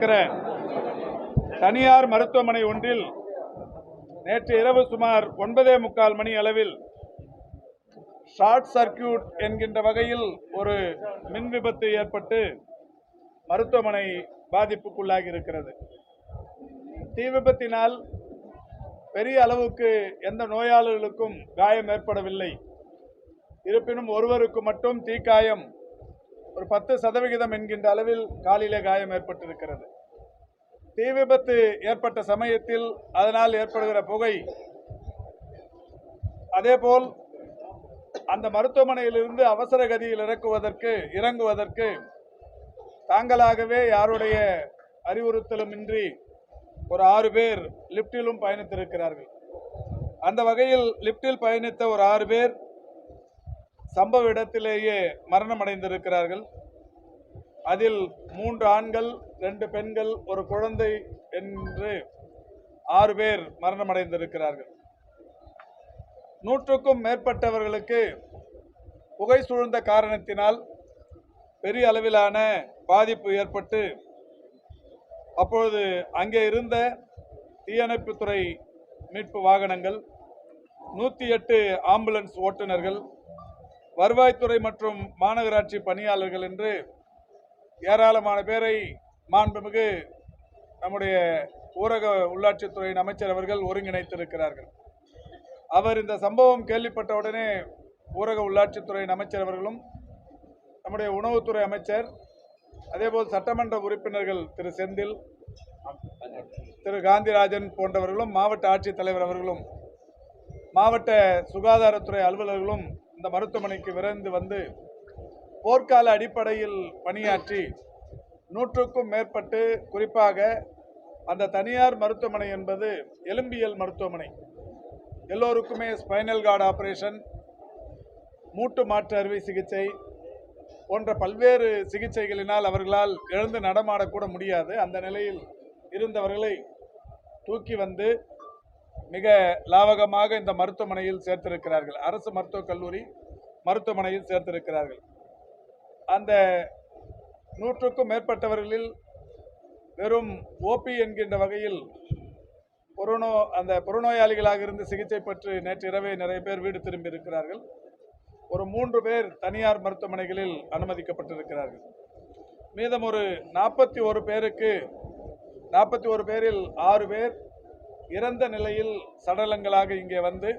இருக்கிற தனியார் மருத்துவமனை ஒன்றில் நேற்று இரவு சுமார் ஒன்பதே முக்கால் மணி அளவில் ஷார்ட் சர்க்கியூட் என்கின்ற வகையில் ஒரு மின் விபத்து ஏற்பட்டு மருத்துவமனை பாதிப்புக்குள்ளாகி இருக்கிறது. தீ விபத்தினால் பெரிய அளவுக்கு எந்த நோயாளிகளுக்கும் காயம் ஏற்படவில்லை. இருப்பினும் ஒருவருக்கு மட்டும் தீக்காயம் ஒரு பத்து சதவிகிதம் என்கின்ற அளவில் காலிலே காயம் ஏற்பட்டிருக்கிறது. தீ விபத்து ஏற்பட்ட சமயத்தில் அதனால் ஏற்படுகிற புகை. அதேபோல் அந்த மருத்துவமனையிலிருந்து அவசர கதியில் இறக்குவதற்கு இறங்குவதற்கு தாங்களாகவே யாருடைய அறிவுறுத்தலும் இன்றி ஒரு ஆறு பேர் லிப்டிலும் பயணித்திருக்கிறார்கள். அந்த வகையில் லிப்டில் பயணித்த ஒரு ஆறு பேர் சம்பவ இடத்திலேயே மரணமடைந்திருக்கிறார்கள். அதில் மூன்று ஆண்கள் ரெண்டு பெண்கள் ஒரு குழந்தை என்று ஆறு பேர் மரணமடைந்திருக்கிறார்கள். நூற்றுக்கும் மேற்பட்டவர்களுக்கு புகை சூழ்ந்த காரணத்தினால் பெரிய அளவிலான பாதிப்பு ஏற்பட்டு அப்பொழுது அங்கே இருந்த தீயணைப்புத்துறை மீட்பு வாகனங்கள் நூற்றி எட்டு ஆம்புலன்ஸ் ஓட்டுநர்கள் வருவாய்த்துறை மற்றும் மாநகராட்சி பணியாளர்கள் என்று ஏராளமான பேரை மாண்புமிகு நம்முடைய ஊரக உள்ளாட்சித்துறையின் அமைச்சர் அவர்கள் ஒருங்கிணைத்திருக்கிறார்கள். அவர் இந்த சம்பவம் கேள்விப்பட்ட உடனே ஊரக உள்ளாட்சித்துறையின் அமைச்சர் அவர்களும் நம்முடைய உணவுத்துறை அமைச்சர் அதேபோல் சட்டமன்ற உறுப்பினர்கள் திரு செந்தில் திரு காந்திராஜன் போன்றவர்களும் மாவட்ட ஆட்சித்தலைவர் அவர்களும் மாவட்ட சுகாதாரத்துறை அலுவலர்களும் இந்த மருத்துவமனைக்கு விரைந்து வந்து போர்க்கால அடிப்படையில் பணியாற்றி நூற்றுக்கும் மேற்பட்டு குறிப்பாக அந்த தனியார் மருத்துவமனை என்பது எலும்பியல் மருத்துவமனை. எல்லோருக்குமே ஸ்பைனல் கார்டு ஆப்ரேஷன் மூட்டு மாற்று அறுவை சிகிச்சை போன்ற பல்வேறு சிகிச்சைகளினால் அவர்களால் எழுந்து நடமாடக்கூட முடியாது. அந்த நிலையில் இருந்தவர்களை தூக்கி வந்து மிக லாவகமாக இந்த மருத்துவமனையில் சேர்த்திருக்கிறார்கள். அரசு மருத்துவக் கல்லூரி மருத்துவமனையில் சேர்த்திருக்கிறார்கள். அந்த நூற்றுக்கும் மேற்பட்டவர்களில் வெறும் ஓபி என்கின்ற வகையில் புறநோ அந்த புறநோயாளிகளாக இருந்து சிகிச்சை பெற்று நேற்று இரவே நிறைய பேர் வீடு திரும்பி இருக்கிறார்கள் ஒரு மூன்று பேர் தனியார் மருத்துவமனைகளில் அனுமதிக்கப்பட்டிருக்கிறார்கள். மீதம் ஒரு நாற்பத்தி ஒரு பேருக்கு நாற்பத்தி ஒரு பேரில் ஆறு பேர் இறந்த நிலையில் சடலங்களாக இங்கே வந்து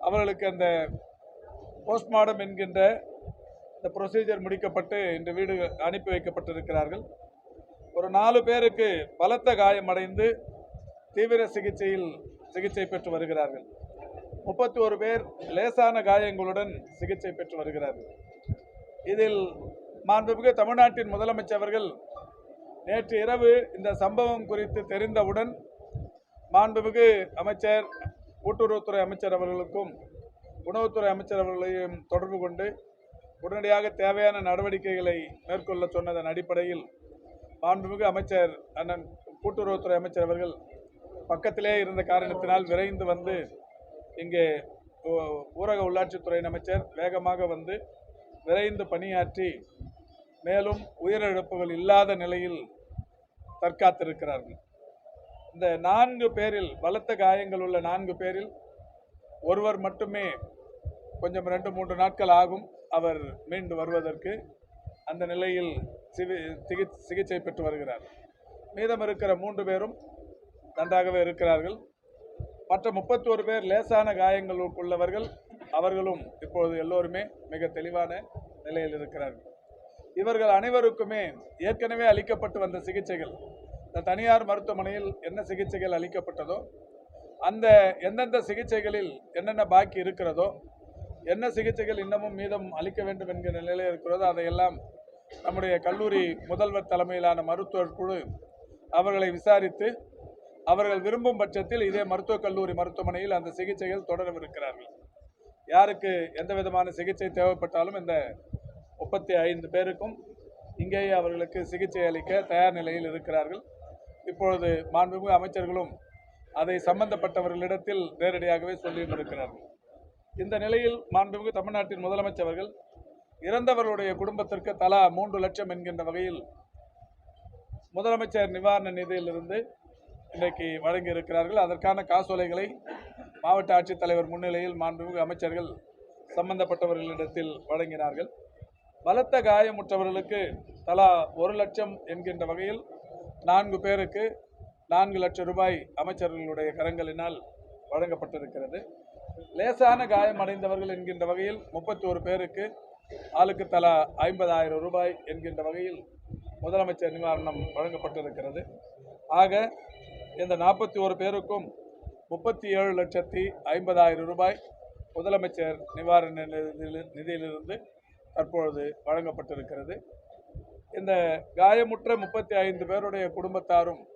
அவர்களுக்கு அந்த போஸ்ட்மார்டம் என்கின்ற இந்த ப்ரொசீஜர் முடிக்கப்பட்டு இன்று வீடு அனுப்பி வைக்கப்பட்டிருக்கிறார்கள். ஒரு நாலு பேருக்கு பலத்த காயமடைந்து தீவிர சிகிச்சையில் சிகிச்சை பெற்று வருகிறார்கள். முப்பத்தி ஒரு பேர் லேசான காயங்களுடன் சிகிச்சை பெற்று வருகிறார்கள். இதில் மாண்புமிகு தமிழ்நாட்டின் முதலமைச்சர் நேற்று இரவு இந்த சம்பவம் குறித்து தெரிந்தவுடன் மாண்புமிகு அமைச்சர் கூட்டுறவுத்துறை அமைச்சர் அவர்களுக்கும் உணவுத்துறை அமைச்சர் அவர்களையும் தொடர்பு கொண்டு உடனடியாக தேவையான நடவடிக்கைகளை மேற்கொள்ள சொன்னதன் அடிப்படையில் மாண்புமிகு அமைச்சர் அண்ணன் கூட்டுறவுத்துறை அமைச்சர் அவர்கள் பக்கத்திலே இருந்த காரணத்தினால் விரைந்து வந்து இங்கே ஊரக உள்ளாட்சித்துறையின் அமைச்சர் வேகமாக வந்து விரைந்து பணியாற்றி மேலும் உயிரிழப்புகள் இல்லாத நிலையில் தற்காத்திருக்கிறார்கள். இந்த நான்கு பேரில் பலத்த காயங்கள் உள்ள நான்கு பேரில் ஒருவர் மட்டுமே கொஞ்சம் ரெண்டு மூன்று நாட்கள் ஆகும். அவர் மீண்டு வருவதற்கு அந்த நிலையில் சிவி சிகி சிகிச்சை பெற்று வருகிறார். மீதம் இருக்கிற மூன்று பேரும் நன்றாகவே இருக்கிறார்கள். மற்ற முப்பத்தோரு பேர் லேசான காயங்களுக்குள்ளவர்கள் உள்ளவர்கள் அவர்களும் இப்பொழுது எல்லோருமே மிக தெளிவான நிலையில் இருக்கிறார்கள். இவர்கள் அனைவருக்குமே ஏற்கனவே அளிக்கப்பட்டு வந்த சிகிச்சைகள் இந்த தனியார் மருத்துவமனையில் என்ன சிகிச்சைகள் அளிக்கப்பட்டதோ அந்த எந்தெந்த சிகிச்சைகளில் என்னென்ன பாக்கி இருக்கிறதோ என்ன சிகிச்சைகள் இன்னமும் மீதம் அளிக்க வேண்டும் என்கிற நிலையில் இருக்கிறதோ அதையெல்லாம் நம்முடைய கல்லூரி முதல்வர் தலைமையிலான மருத்துவர் குழு அவர்களை விசாரித்து அவர்கள் விரும்பும் பட்சத்தில் இதே மருத்துவக் கல்லூரி மருத்துவமனையில் அந்த சிகிச்சைகள் தொடரவிருக்கிறார்கள். யாருக்கு எந்த விதமான சிகிச்சை தேவைப்பட்டாலும் இந்த முப்பத்தி ஐந்து பேருக்கும் இங்கேயே அவர்களுக்கு சிகிச்சை அளிக்க தயார் நிலையில் இருக்கிறார்கள். இப்பொழுது மாண்புமிகு அமைச்சர்களும் அதை சம்பந்தப்பட்டவர்களிடத்தில் நேரடியாகவே சொல்லியிருக்கிறார்கள் இந்த நிலையில் மாண்புமிகு தமிழ்நாட்டின் முதலமைச்சர் அவர்கள் இறந்தவர்களுடைய குடும்பத்திற்கு தலா மூன்று லட்சம் என்கின்ற வகையில் முதலமைச்சர் நிவாரண நிதியிலிருந்து இன்றைக்கு வழங்கி இருக்கிறார்கள் அதற்கான காசோலைகளை மாவட்ட ஆட்சித்தலைவர் முன்னிலையில் மாண்புமிகு அமைச்சர்கள் சம்பந்தப்பட்டவர்களிடத்தில் வழங்கினார்கள். பலத்த காயமுற்றவர்களுக்கு தலா ஒரு லட்சம் என்கின்ற வகையில் நான்கு பேருக்கு நான்கு லட்சம் ரூபாய் அமைச்சர்களுடைய கரங்களினால் வழங்கப்பட்டிருக்கிறது. லேசான காயம் அடைந்தவர்கள் என்கின்ற வகையில் முப்பத்தி ஒரு பேருக்கு ஆளுக்கு தலா ஐம்பதாயிரம் ரூபாய் என்கின்ற வகையில் முதலமைச்சர் நிவாரணம் வழங்கப்பட்டிருக்கிறது. ஆக இந்த நாற்பத்தி ஒரு பேருக்கும் முப்பத்தி ஏழு லட்சத்தி ஐம்பதாயிரம் ரூபாய் முதலமைச்சர் நிவாரண நிதியில்- நிதியிலிருந்து தற்பொழுது வழங்கப்பட்டிருக்கிறது. இந்த காயமுற்ற முப்பத்தி ஐந்து பேருடைய குடும்பத்தாரும்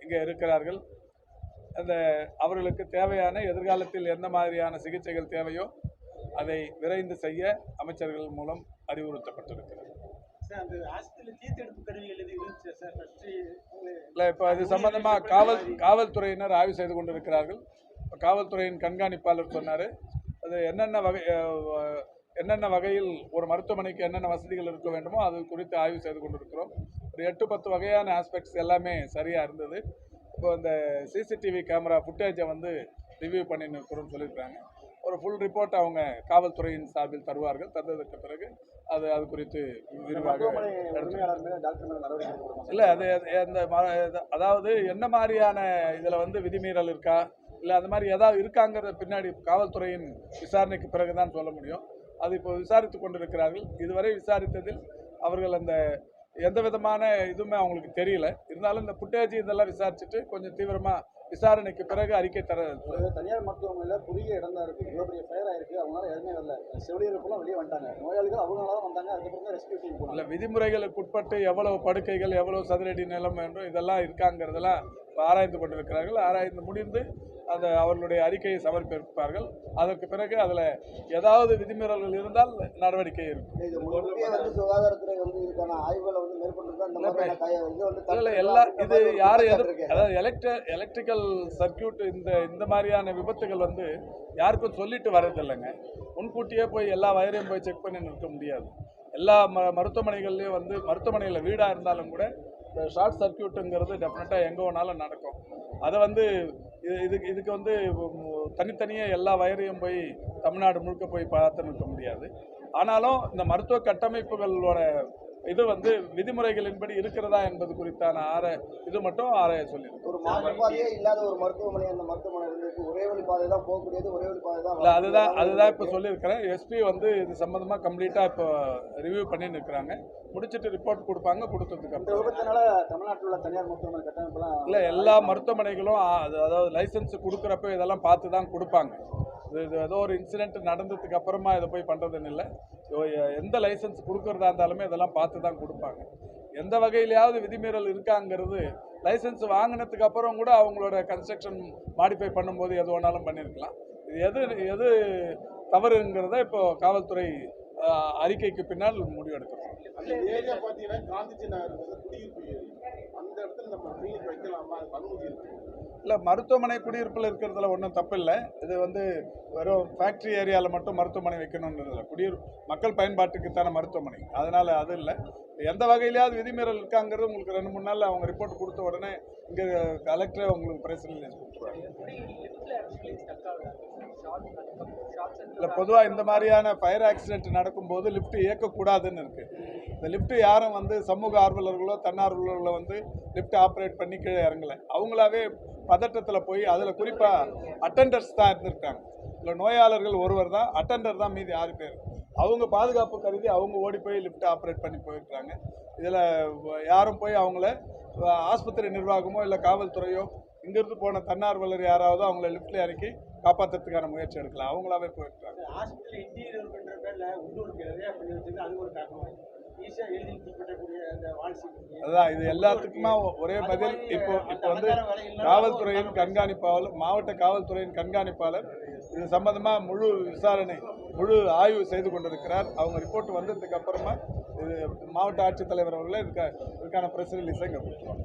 இங்கே இருக்கிறார்கள். அந்த அவர்களுக்கு தேவையான எதிர்காலத்தில் எந்த மாதிரியான சிகிச்சைகள் தேவையோ அதை விரைந்து செய்ய அமைச்சர்கள் மூலம் அறிவுறுத்தப்பட்டிருக்கிறது. இல்லை இப்போ அது சம்பந்தமாக காவல் காவல்துறையினர் ஆய்வு செய்து கொண்டிருக்கிறார்கள். இப்ப காவல்துறையின் கண்காணிப்பாளர் சொன்னார் அது என்னென்ன வகை என்னென்ன வகையில் ஒரு மருத்துவமனைக்கு என்னென்ன வசதிகள் இருக்க வேண்டுமோ அது குறித்து ஆய்வு செய்து கொண்டிருக்கிறோம். ஒரு எட்டு பத்து வகையான ஆஸ்பெக்ட்ஸ் எல்லாமே சரியாக இருந்தது. இப்போ இந்த சிசிடிவி கேமரா ஃபுட்டேஜை வந்து ரிவ்யூ பண்ணி இருக்கிறோம்னு சொல்லியிருக்காங்க ஒரு ஃபுல் ரிப்போர்ட் அவங்க காவல்துறையின் சார்பில் தருவார்கள். தந்ததற்கு பிறகு அது அது குறித்து விரிவாக? இல்லை அது அந்த அதாவது என்ன மாதிரியான இதில் வந்து விதிமீறல் இருக்கா? இல்லை அந்த மாதிரி ஏதாவது இருக்காங்கிறத பின்னாடி காவல்துறையின் விசாரணைக்கு பிறகு தான் சொல்ல முடியும். அது இப்போ விசாரித்து கொண்டிருக்கிறார்கள். இதுவரை விசாரித்ததில் அவர்கள் அந்த எந்த விதமான இதுவுமே அவங்களுக்கு தெரியல. இருந்தாலும் இந்த புட்டேஜ் இதெல்லாம் விசாரிச்சுட்டு கொஞ்சம் தீவிரமாக விசாரணைக்கு பிறகு அறிக்கை தர தனியார் மருத்துவமனையில குறுகிய இடம் தான் இருக்கு. இவ்வளவு பெரிய ஃபயர் ஆயிருக்கு. அவங்களால எதுவுமே வரல. செவிலியர்கள் ஃபுல்லாக வெளியே வந்துட்டாங்க. நோயாளிகள் அவங்களால தான் வந்தாங்க. அதுக்கப்புறம் தான் ரெஸ்கியூ டீம் இல்லை விதிமுறைகளுக்கு உட்பட்டு எவ்வளவு படுக்கைகள் எவ்வளவு சதுரடி நிலம் வேண்டும் இதெல்லாம் இருக்காங்கிறதெல்லாம் ஆராய்ந்து கொண்டிருக்கிறார்கள் ஆராய்ந்து முடிந்து அந்த அவர்களுடைய அறிக்கையை சமர்ப்பிப்பார்கள். அதற்கு பிறகு அதில் ஏதாவது விதிமீறல்கள் இருந்தால் நடவடிக்கை இருக்கும். இல்ல, எல்லா இது இருக்கு. அதாவது எலக்ட்ர எலக்ட்ரிக்கல் சர்க்கியூட் இந்த இந்த மாதிரியான விபத்துகள் வந்து யாருக்கும் சொல்லிட்டு வர்றதில்லைங்க. முன்கூட்டியே போய் எல்லா வயரையும் போய் செக் பண்ணி நிற்க முடியாது. எல்லா ம மருத்துவமனைகள்லேயும் வந்து மருத்துவமனையில் வீடாக இருந்தாலும் கூட இந்த ஷார்ட் சர்க்கியூட்டுங்கிறது டெஃபினட்டாக எங்கே வேணாலும் நடக்கும். அதை வந்து இது இதுக்கு இதுக்கு வந்து தனித்தனியாக தனித்தனியே எல்லா வயரையும் போய் தமிழ்நாடு முழுக்க போய் பார்த்து நிற்க முடியாது. ஆனாலும் இந்த மருத்துவ கட்டமைப்புகளோட இது வந்து விதிமுறைகளின்படி இருக்கிறதா என்பது குறித்தான ஆர இது மட்டும் ஆராய சொல்லியிருக்கோம் ஒரு மாற்றுப்பாதையே இல்லாத ஒரு மருத்துவமனை அந்த மருத்துவமனை இருந்திருக்கு. ஒரே வழி பாதை தான் போகக்கூடியது ஒரே வழி பாதை தான் இல்லை அதுதான் அதுதான் இப்போ சொல்லியிருக்கிறேன். எஸ்பி வந்து இது சம்மந்தமாக கம்ப்ளீட்டாக இப்போ ரிவ்யூ பண்ணி நிற்கிறாங்க முடிச்சிட்டு ரிப்போர்ட் கொடுப்பாங்க கொடுத்ததுக்கு அப்புறம். விபத்தினால தமிழ்நாட்டில் உள்ள தனியார் மருத்துவமனை கட்டமைப்பெல்லாம் இல்லை எல்லா மருத்துவமனைகளும் அதாவது லைசன்ஸ் கொடுக்குறப்ப இதெல்லாம் பார்த்து தான் கொடுப்பாங்க. இது ஏதோ ஒரு இன்சிடென்ட் நடந்ததுக்கு அப்புறமா இதை போய் பண்ணுறதுன்னு இல்லை. எந்த லைசன்ஸ் கொடுக்கறதா இருந்தாலுமே இதெல்லாம் பார்த்து தான் கொடுப்பாங்க. எந்த வகையிலையாவது விதிமீறல் இருக்காங்கிறது லைசன்ஸ் வாங்கினதுக்கு அப்புறம் கூட அவங்களோட கன்ஸ்ட்ரக்ஷன் மாடிஃபை பண்ணும்போது எது வேணாலும் பண்ணியிருக்கலாம். இது எது எது தவறுங்கிறத இப்போ காவல்துறை அறிக்கைக்கு பின்னால் முடிவெடுக்கிறோம் அந்த காந்திஜி நகர் குடியிருப்பு அந்த இடத்துல நம்ம வைக்கலாமா? அனுமதி இல்லை மருத்துவமனை குடியிருப்பில் இருக்கிறதுல ஒன்றும் தப்பு இல்லை இது வந்து வெறும் ஃபேக்ட்ரி ஏரியாவில் மட்டும் மருத்துவமனை வைக்கணுன்றது இல்லை குடியிரு மக்கள் பயன்பாட்டுக்குத்தான மருத்துவமனை. அதனால் அது இல்லை. எந்த வகையிலையாவது விதிமீறல் இருக்காங்கிறது உங்களுக்கு ரெண்டு மூணு நாள் அவங்க ரிப்போர்ட் கொடுத்த உடனே இங்கே கலெக்டரே உங்களுக்கு ப்ரெஸ் ரிலீஸ் இல்லை பொதுவாக இந்த மாதிரியான ஃபயர் ஆக்சிடென்ட் நடக்கும்போது லிஃப்ட் இயக்கக்கூடாதுன்னு இருக்குது இந்த லிஃப்ட் யாரும் வந்து சமூக ஆர்வலர்களோ தன்னார்வலர்களோ வந்து லிஃப்ட் ஆப்ரேட் பண்ணி கீழே இறங்கலை. அவங்களாவே பதட்டத்தில் போய் அதில் குறிப்பாக அட்டெண்டர்ஸ் தான் இருந்திருக்காங்க. இல்லை நோயாளர்கள் ஒருவர் தான் அட்டெண்டர் தான் மீதி ஆறு பேர். அவங்க பாதுகாப்பு கருதி அவங்க ஓடி போய் லிஃப்ட் ஆப்ரேட் பண்ணி போயிருக்காங்க இதில் யாரும் போய் அவங்கள ஆஸ்பத்திரி நிர்வாகமோ இல்லை காவல்துறையோ இங்கிருந்து போன தன்னார்வலர் யாராவது அவங்கள லிஃப்ட்டில் இறக்கி காப்பாற்றுறதுக்கான முயற்சி எடுக்கலாம். அவங்களாவே போயிருக்காங்க ஆஸ்பத்திரி இன்டீரியர் பண்ணுற பேரில் உள்ளூருக்கு நிறைய பண்ணி வச்சிருந்தா அது ஒரு காரணம் அதான் இது எல்லாத்துக்குமே ஒரே பதில். இப்போ இப்போ வந்து காவல்துறையின் கண்காணிப்பாளர் மாவட்ட காவல்துறையின் கண்காணிப்பாளர் இது சம்பந்தமா முழு விசாரணை முழு ஆய்வு செய்து கொண்டிருக்கிறார். அவங்க ரிப்போர்ட் வந்ததுக்கு அப்புறமா இது மாவட்ட ஆட்சித்தலைவர் அவர்களே இதுக்கு இதுக்கான ப்ரெஸ் ரிலீஸை இங்கே கொடுத்துருவாங்க